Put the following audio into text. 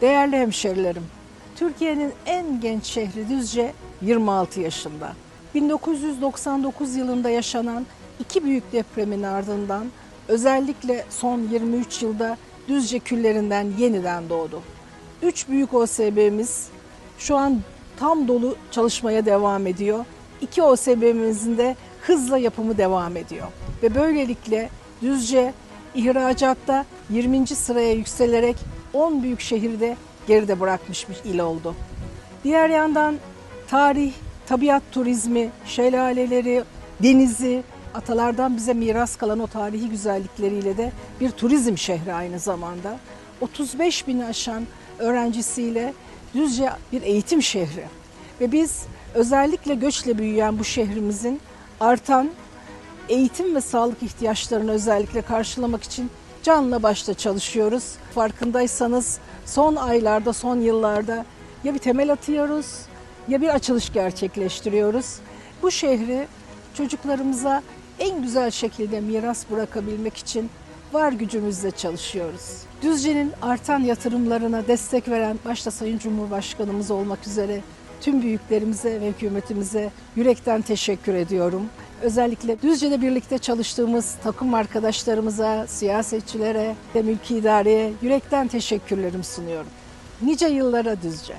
Değerli hemşerilerim, Türkiye'nin en genç şehri Düzce 26 yaşında. 1999 yılında yaşanan iki büyük depremin ardından özellikle son 23 yılda Düzce küllerinden yeniden doğdu. Üç büyük OSB'miz şu an tam dolu çalışmaya devam ediyor. İki OSB'mizin de hızla yapımı devam ediyor. Ve böylelikle Düzce ihracatta 20. sıraya yükselerek 10 büyük şehirde geride bırakmış bir il oldu. Diğer yandan tarih, tabiat turizmi, şelaleleri, denizi, atalardan bize miras kalan o tarihi güzellikleriyle de bir turizm şehri aynı zamanda. 35 bini aşan öğrencisiyle Düzce bir eğitim şehri. Ve biz özellikle göçle büyüyen bu şehrimizin artan eğitim ve sağlık ihtiyaçlarını özellikle karşılamak için canla başla çalışıyoruz. Farkındaysanız son aylarda, son yıllarda ya bir temel atıyoruz ya bir açılış gerçekleştiriyoruz. Bu şehri çocuklarımıza en güzel şekilde miras bırakabilmek için var gücümüzle çalışıyoruz. Düzce'nin artan yatırımlarına destek veren başta Sayın Cumhurbaşkanımız olmak üzere tüm büyüklerimize ve hükümetimize yürekten teşekkür ediyorum. Özellikle Düzce'de birlikte çalıştığımız takım arkadaşlarımıza, siyasetçilere ve mülki idareye yürekten teşekkürlerimi sunuyorum. Nice yıllara Düzce.